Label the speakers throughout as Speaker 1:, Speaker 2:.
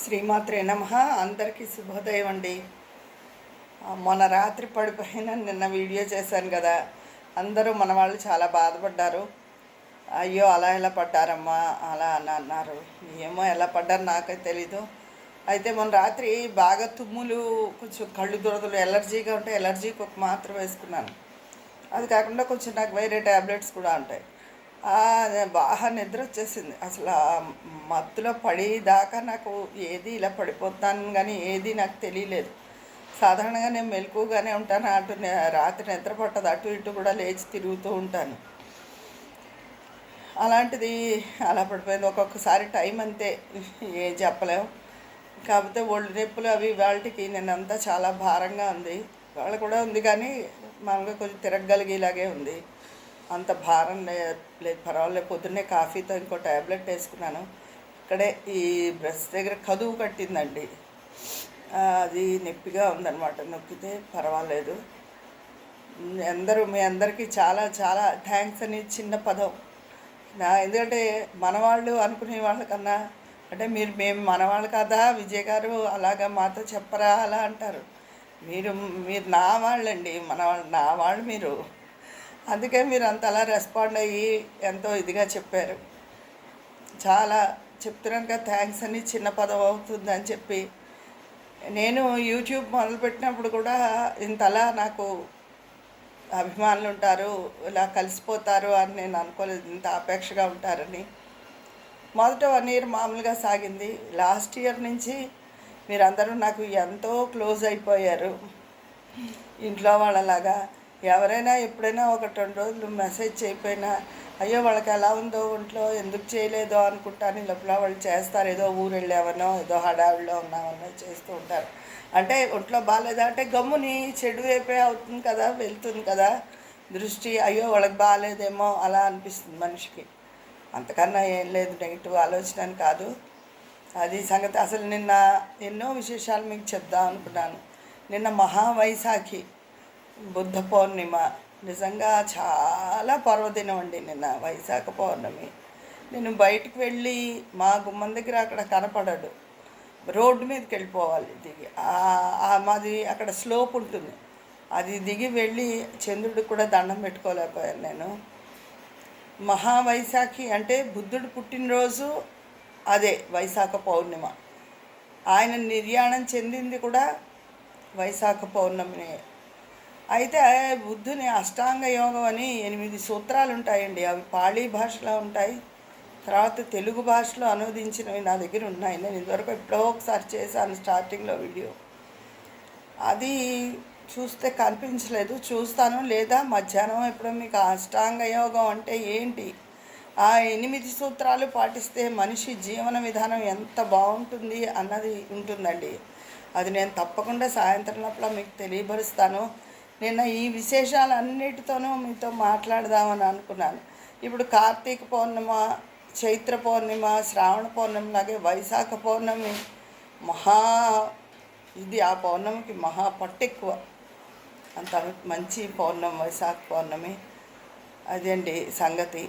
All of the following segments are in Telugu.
Speaker 1: శ్రీమాత్రే నమ. అందరికీ శుభోదయం అండి. మొన్న రాత్రి పడిపోయిన నిన్న వీడియో చేశాను కదా. అందరూ మన వాళ్ళు చాలా బాధపడ్డారు. అయ్యో అలా ఎలా పడ్డారమ్మా అలా అని అన్నారు. ఏమో ఎలా పడ్డారు నాకే తెలీదు. అయితే మొన్న రాత్రి బాగా తుమ్ములు కొంచెం కళ్ళు దురదలు ఎలర్జీగా ఉంటే ఎలర్జీకి ఒక మాత్ర వేసుకున్నాను. అది కాకుండా కొంచెం నాకు వేరే ట్యాబ్లెట్స్ కూడా ఉంటాయి. బాగా నిద్ర వచ్చేసింది. అసలు ఆ మత్తులో పడి దాకా నాకు ఏది ఇలా పడిపోతాను కానీ ఏది నాకు తెలియలేదు. సాధారణంగా నేను మెలకుగానే ఉంటాను. అటు రాత్రి నిద్ర పట్టదు. అటు ఇటు కూడా లేచి తిరుగుతూ ఉంటాను. అలాంటిది అలా పడిపోయింది. ఒక్కొక్కసారి టైం అంతే. ఏం చెప్పలేం. కాకపోతే ఒళ్ళు నొప్పులు అవి వాళ్ళకి నేనంతా చాలా భారంగా ఉంది. వాళ్ళు కూడా ఉంది కానీ మామూలుగా కొంచెం తిరగగలిగేలాగే ఉంది. అంత భారం లేదు పర్వాలేదు. పొద్దున్నే కాఫీతో ఇంకో ట్యాబ్లెట్ వేసుకున్నాను. ఇక్కడే ఈ బ్రెస్ దగ్గర కదువు కట్టిందండి. అది నొప్పిగా ఉందన్నమాట. నొక్కితే పర్వాలేదు. అందరూ మీ అందరికీ చాలా చాలా థ్యాంక్స్ అని చిన్న పదం. నా ఎందుకంటే మనవాళ్ళు అనుకునే వాళ్ళకన్నా అంటే మీరు మేము మనవాళ్ళు కదా? విజయ్ గారు అలాగా మాతో చెప్పరా? అలా అంటారు. మీరు మీరు నా వాళ్ళండి. మన నా వాళ్ళు మీరు. అందుకే మీరు అంత అలా రెస్పాండ్ అయ్యి ఎంతో ఇదిగా చెప్పారు. చాలా చెప్తున్నాను కదా థ్యాంక్స్ అని చిన్న పదం అవుతుందని చెప్పి. నేను యూట్యూబ్ మొదలుపెట్టినప్పుడు కూడా ఇంతలా నాకు అభిమానులు ఉంటారు ఇలా కలిసిపోతారు అని నేను అనుకోలేదు ఇంత అపేక్షగా ఉంటారని. మొదట వన్ ఇయర్ మామూలుగా సాగింది. లాస్ట్ ఇయర్ నుంచి మీరందరూ నాకు ఎంతో క్లోజ్ అయిపోయారు. ఇంట్లో వాళ్ళలాగా ఎవరైనా ఎప్పుడైనా ఒక రెండు రోజులు మెసేజ్ చేయకపోయినా అయ్యో వాళ్ళకి ఎలా ఉందో ఒంట్లో ఎందుకు చేయలేదో అనుకుంటాను. లోపల వాళ్ళు చేస్తారు. ఏదో ఊరు వెళ్ళావనో ఏదో హడావిడిలో ఉన్నామనో చేస్తూ ఉంటారు. అంటే ఒంట్లో బాగాలేదా? అంటే గమ్ముని చెడు వైపే అవుతుంది కదా వెళ్తుంది కదా దృష్టి. అయ్యో వాళ్ళకి బాగాలేదేమో అలా అనిపిస్తుంది మనిషికి. అంతకన్నా ఏం లేదు నెగిటివ్ ఆలోచన అని కాదు. అది సంగతి. అసలు నిన్న ఎన్నో విశేషాలు మీకు చెప్దాం అనుకున్నాను. నిన్న మహావైశాఖి బుద్ధ పౌర్ణిమ. నిజంగా చాలా పర్వదినం అండి నిన్న వైశాఖ పౌర్ణమి. నేను బయటకు వెళ్ళి మా గుమ్మం దగ్గర అక్కడ కనపడడు. రోడ్డు మీదకి వెళ్ళిపోవాలి దిగి. మాది అక్కడ స్లోప్ ఉంటుంది. అది దిగి వెళ్ళి చంద్రుడికి కూడా దండం పెట్టుకోలేకపోయాను నేను. మహావైశాఖి అంటే బుద్ధుడు పుట్టినరోజు అదే వైశాఖ పౌర్ణిమ. ఆయన నిర్యాణం చెందింది కూడా వైశాఖ పౌర్ణమిని. అయితే బుద్ధుని అష్టాంగ యోగం అని ఎనిమిది సూత్రాలు ఉంటాయండి అవి పాళీ భాషలో ఉంటాయి. తర్వాత తెలుగు భాషలో అనువదించినవి నా దగ్గర ఉన్నాయి. నేను ఇదివరకు ఎప్పుడో ఒకసారి చేశాను స్టార్టింగ్లో వీడియో. అది చూస్తే కనిపించలేదు. చూస్తాను. లేదా మధ్యాహ్నం ఎప్పుడో మీకు అష్టాంగ యోగం అంటే ఏంటి? ఆ ఎనిమిది సూత్రాలు పాటిస్తే మనిషి జీవన విధానం ఎంత బాగుంటుంది అన్నది ఉంటుందండి. అది నేను తప్పకుండా సాయంత్రం అప్పుడు మీకు తెలియపరుస్తాను. నిన్న ఈ విశేషాలన్నిటితోనూ మీతో మాట్లాడదామని అనుకున్నాను. ఇప్పుడు కార్తీక పౌర్ణిమ చైత్ర పౌర్ణిమ శ్రావణ పౌర్ణమి లాగే వైశాఖ పౌర్ణమి మహా ఇది ఆ పౌర్ణమికి మహా పట్టెక్కువ. అంత మంచి పౌర్ణమి వైశాఖ పౌర్ణమి అదండి సంగతి?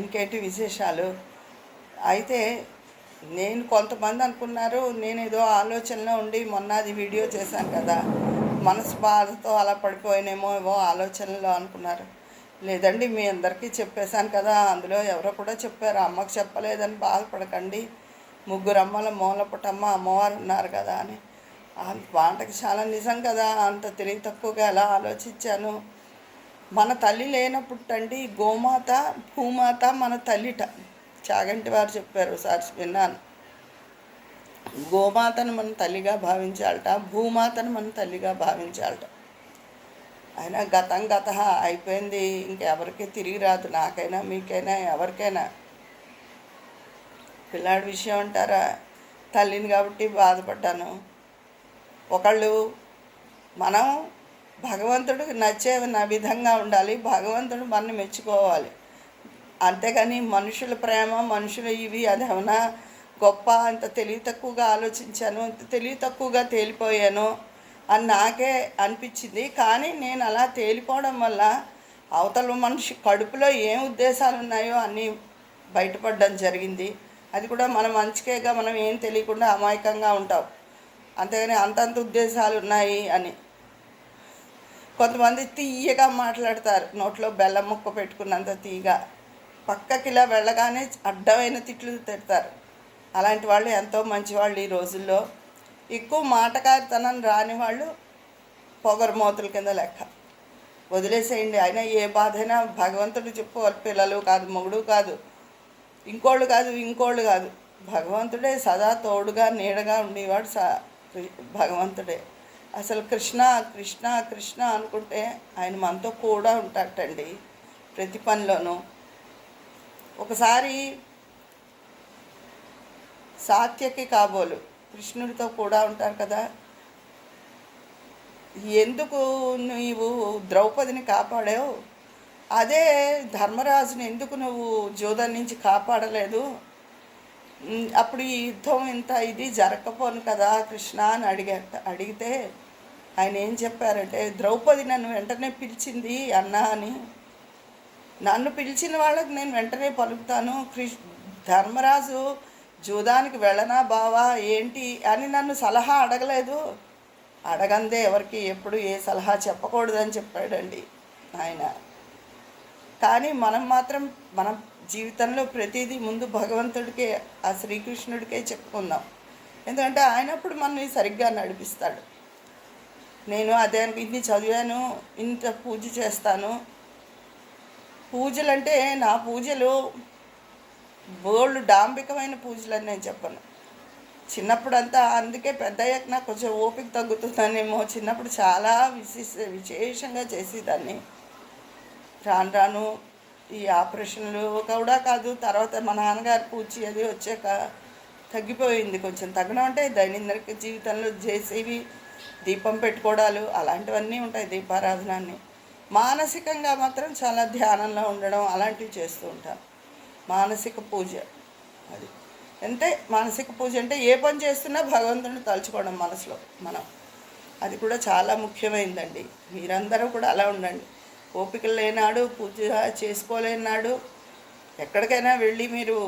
Speaker 1: ఇంకేంటి విశేషాలు? అయితే నేను కొంతమంది అనుకున్నారు నేను ఏదో ఆలోచనలో ఉండి మొన్న అది వీడియో చేశాను కదా. మనసు బాధతో అలా పడిపోయినేమో ఏవో ఆలోచనలో అనుకున్నారు. లేదండి మీ అందరికీ చెప్పేశాను కదా అందులో ఎవరో కూడా చెప్పారు. అమ్మకు చెప్పలేదని బాధపడకండి. ముగ్గురు అమ్మల మూలపుటమ్మ అమ్మవారు ఉన్నారు కదా అని. వాటకి చాలా నిజం కదా అంత తెలివి తక్కువగా ఎలా ఆలోచించాను? మన తల్లి లేనప్పుడండి గోమాత భూమాత మన తల్లిట. చాగంటి వారు చెప్పారు ఒకసారి విన్నాను. గోమాతను మన తల్లిగా భావించాలట భూమాతను మన తల్లిగా భావించాలట. అయినా గతం గత అయిపోయింది ఇంకెవరికి తిరిగి రాదు నాకైనా మీకైనా ఎవరికైనా. పిల్లాడి విషయం అంటారా? తల్లిని కాబట్టి బాధపడ్డాను. ఒకళ్ళు మనం భగవంతుడికి నచ్చే నా విధంగా ఉండాలి భగవంతుడు మనని మెచ్చుకోవాలి. అంతేగాని మనుషుల ప్రేమ మనుషులు ఇవి అది గొప్ప అంత తెలివి తక్కువగా ఆలోచించాను అంత తెలివి తక్కువగా తేలిపోయాను అని నాకే అనిపించింది. కానీ నేను అలా తేలిపోవడం వల్ల అవతల మనిషి కడుపులో ఏం ఉద్దేశాలు ఉన్నాయో అన్నీ బయటపడడం జరిగింది. అది కూడా మన మంచికేగా మనం ఏం తెలియకుండా అమాయకంగా ఉంటాం. అంతేగాని అంతంత ఉద్దేశాలు ఉన్నాయి అని. కొంతమంది తీయగా మాట్లాడతారు. నోట్లో బెల్లం ముక్క పెట్టుకున్నంత తీయగా. పక్కకి ఇలా వెళ్ళగానే అడ్డమైన తిట్లు తిడతారు. అలాంటి వాళ్ళు ఎంతో మంచివాళ్ళు ఈ రోజుల్లో. ఎక్కువ మాటకారితనం రాని వాళ్ళు పొగరమోతుల కింద లెక్క. వదిలేసేయండి అయినా ఏ బాధైనా భగవంతుడు చెప్పుకోవాలి పిల్లలు కాదు మొగుడు కాదు ఇంకోళ్ళు కాదు ఇంకోళ్ళు కాదు. భగవంతుడే సదా తోడుగా నీడగా ఉండేవాడు సా భగవంతుడే. అసలు కృష్ణ కృష్ణ కృష్ణ అనుకుంటే ఆయన మనతో కూడా ఉంటాటండి ప్రతి పనిలోనూ. ఒకసారి సాత్యకి కాబోలు. కృష్ణుడితో కూడా ఉంటారు కదా. ఎందుకు నీవు ద్రౌపదిని కాపాడావు? అదే ధర్మరాజుని ఎందుకు నువ్వు జోదం నుంచి కాపాడలేదు? అప్పుడు ఈ యుద్ధం ఇంత ఇది జరగకపోను కదా కృష్ణ అని అడిగా అడిగితే ఆయన ఏం చెప్పారంటే ద్రౌపది నన్ను వెంటనే పిలిచింది అన్నా అని. నన్ను పిలిచిన వాళ్ళకి నేను వెంటనే పలుకుతాను. కృష్ ధర్మరాజు జూదానికి వెళ్ళనా బావా? ఏంటి? అని నన్ను సలహా అడగలేదు. అడగందే ఎవరికి? ఎప్పుడు ఏ సలహా చెప్పకూడదని చెప్పాడండి ఆయన కానీ మనం మాత్రం మన జీవితంలో ప్రతిదీ ముందు భగవంతుడికే ఆ శ్రీకృష్ణుడికే చెప్పుకుందాం. ఎందుకంటే ఆయనప్పుడు మనల్ని సరిగ్గా నడిపిస్తాడు. నేను అదే ఇన్ని చదివాను ఇంత పూజ చేస్తాను. పూజలు అంటే నా పూజలు బోల్డ్ డాంబికమైన పూజలు నేను చెప్పను. చిన్నప్పుడంతా అందుకే పెద్ద అయ్యాక నాకు కొంచెం ఓపిక తగ్గుతుందనేమో. చిన్నప్పుడు చాలా విశేష విశేషంగా చేసేదాన్ని. రాను రాను ఈ ఆపరేషన్లు కూడా కాదు తర్వాత మా నాన్నగారు పూచి అది వచ్చాక తగ్గిపోయింది కొంచెం. తగ్గడం అంటే దైనందిక జీవితంలో చేసేవి దీపం పెట్టుకోవడాలు అలాంటివన్నీ ఉంటాయి దీపారాధనాన్ని మానసికంగా మాత్రం చాలా ధ్యానంలో ఉండడం అలాంటివి చేస్తూ ఉంటాను మానసిక పూజ అది. అంటే మానసిక పూజ అంటే ఏ పని చేస్తున్నా భగవంతుని తలుచుకోవడం మనసులో మనం. అది కూడా చాలా ముఖ్యమైందండి. మీరందరూ కూడా అలా ఉండండి. ఓపిక లేనాడు పూజ చేసుకోలేనాడు ఎక్కడికైనా వెళ్ళి మీరు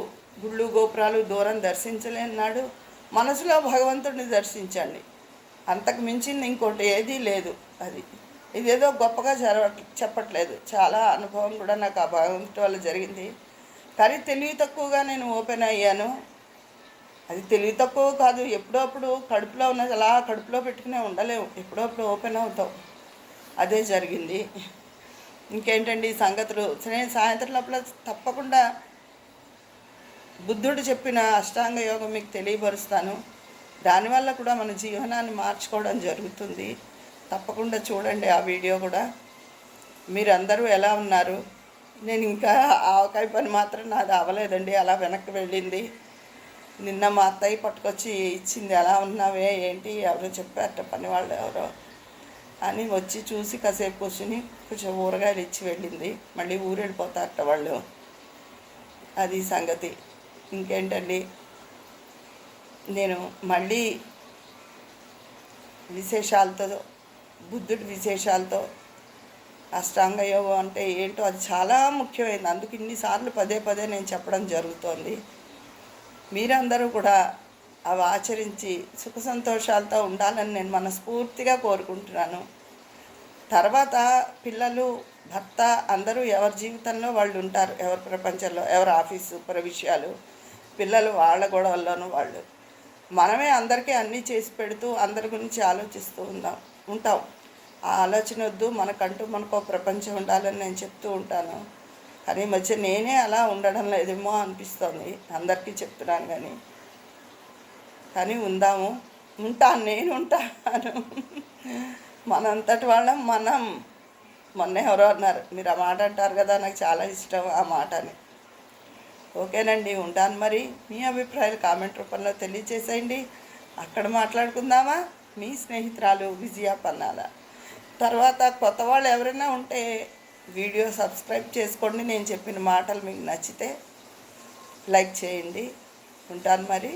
Speaker 1: గుళ్ళు గోపురాలు దూరం దర్శించలేనాడు మనసులో భగవంతుడిని దర్శించండి. అంతకు మించింది ఇంకోటి ఏదీ లేదు అది. ఇదేదో గొప్పగా జరగ చెప్పట్లేదు. చాలా అనుభవం కూడా నాకు ఆ భగవంతుడి వల్ల జరిగింది. కానీ తెలివి తక్కువగా నేను ఓపెన్ అయ్యాను. అది తెలివి తక్కువ కాదు ఎప్పుడప్పుడు కడుపులో ఉన్నది అలా కడుపులో పెట్టుకునే ఉండలేము ఎప్పుడప్పుడు ఓపెన్ అవుతాం అదే జరిగింది. ఇంకేంటండి ఈ సంగతులు? నేను సాయంత్రం లోపల తప్పకుండా బుద్ధుడు చెప్పిన అష్టాంగ యోగం మీకు తెలియపరుస్తాను. దానివల్ల కూడా మన జీవనాన్ని మార్చుకోవడం జరుగుతుంది. తప్పకుండా చూడండి ఆ వీడియో కూడా. మీరందరూ ఎలా ఉన్నారు? నేను ఇంకా ఆవకాయ పని మాత్రం నాది అవ్వలేదండి అలా వెనక్కి వెళ్ళింది. నిన్న మా అత్తయ్య పట్టుకొచ్చి ఇచ్చింది ఎలా ఉన్నావే ఏంటి ఎవరో చెప్పారట పని వాళ్ళు ఎవరో? అని వచ్చి చూసి కాసేపు కూర్చుని కొంచెం ఊరగాయలు ఇచ్చి వెళ్ళింది. మళ్ళీ ఊరు వెళ్ళిపోతారట వాళ్ళు. అది సంగతి. ఇంకేంటండి? నేను మళ్ళీ విశేషాలతో బుద్ధుడి విశేషాలతో అష్టాంగ యోగం అంటే ఏంటో అది చాలా ముఖ్యమైనది అందుకు ఇన్నిసార్లు పదే పదే నేను చెప్పడం జరుగుతోంది. మీరందరూ కూడా అవి ఆచరించి సుఖ సంతోషాలతో ఉండాలని నేను మనస్ఫూర్తిగా కోరుకుంటున్నాను. తర్వాత పిల్లలు భర్త అందరూ ఎవరి జీవితంలో వాళ్ళు ఉంటారు? ఎవరి ప్రపంచంలో? ఎవరి ఆఫీసు పర విషయాలు? పిల్లలు వాళ్ళ గొడవల్లోనూ వాళ్ళు. మనమే అందరికీ అన్నీ చేసి పెడుతూ అందరి గురించి ఆలోచిస్తూ ఉందాం ఉంటాం. ఆ ఆలోచన వద్దు మనకంటూ మనకు ఒక ప్రపంచం ఉండాలని నేను చెప్తూ ఉంటాను. కానీ మధ్య నేనే అలా ఉండడం లేదేమో అనిపిస్తుంది. అందరికీ చెప్తున్నాను కానీ. కానీ ఉందాము. ఉంటాను నేను ఉంటాను. మనంతటి వాళ్ళం మనం. మొన్న ఎవరో అన్నారు మీరు ఆ మాట అంటారు కదా నాకు చాలా ఇష్టం ఆ మాట అని ఓకేనండి ఉంటాను మరి. మీ అభిప్రాయాలు కామెంట్ రూపంలో తెలియచేసేయండి అక్కడ మాట్లాడుకుందామా? మీ స్నేహితురాలు విజయ పన్నాల. తర్వాత కొత్త వాళ్ళు ఎవరైనా ఉంటే వీడియో సబ్స్క్రైబ్ చేసుకోండి. నేను చెప్పిన మాటలు మీకు నచ్చితే లైక్ చేయండి. ఉంటాను మరి.